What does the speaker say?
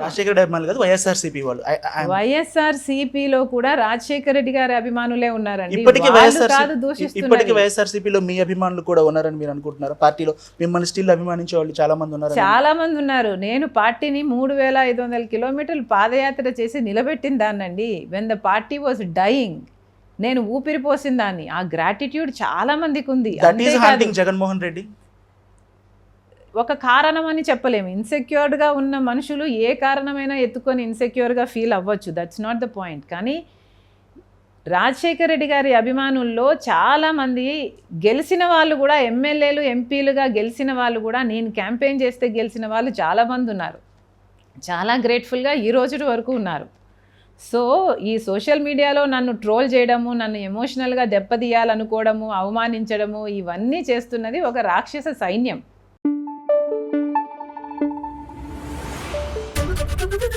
రాజశేఖర రెడ్డి అభిమానులు కాదు వైఎస్ఆర్సీపీ వాళ్ళు. I- I- I'm- వైఎస్ఆర్ సిపిలో కూడా రాజశేఖర రెడ్డి గారి అభిమానులే ఉన్నారండి. ఇప్పటికీ వాళ్ళు వైఎస్ఆర్ కాదు ఇప్పటికీ వైఎస్ఆర్సీపీలో మీ అభిమానులు కూడా ఉన్నారని మీరు అనుకుంటున్నారు? పార్టీలో మిమ్మల్ని స్టిల్ అభిమానించే వాళ్ళు చాలా మంది ఉన్నారు చాలా మంది ఉన్నారు. నేను పార్టీని మూడు వేల ఐదు వందల కిలోమీటర్లు పాదయాత్ర చేసి నిలబెట్టిన దాన్నండి. When the party was dying నేను ఊపిరి పోసిన దాన్ని. ఆ గ్రాటిట్యూడ్ చాలా మందికి ఉంది. జగన్మోహన్ రెడ్డి. ఒక కారణం అని చెప్పలేము ఇన్సెక్యూర్డ్గా ఉన్న మనుషులు ఏ కారణమైనా ఎత్తుకొని ఇన్సెక్యూర్గా ఫీల్ అవ్వచ్చు. దట్స్ నాట్ ద పాయింట్ కానీ రాజశేఖర రెడ్డి గారి అభిమానుల్లో చాలామంది గెలిచిన వాళ్ళు కూడా ఎమ్మెల్యేలు ఎంపీలుగా గెలిచిన వాళ్ళు కూడా నేను క్యాంపెయిన్ చేస్తే గెలిచిన వాళ్ళు చాలామంది ఉన్నారు. చాలా గ్రేట్ఫుల్గా ఈ రోజు వరకు ఉన్నారు. సో ఈ సోషల్ మీడియాలో నన్ను ట్రోల్ చేయడము నన్ను ఎమోషనల్గా దెబ్బతీయాలనుకోవడము అవమానించడము ఇవన్నీ చేస్తున్నది ఒక రాక్షస సైన్యం. Thank you.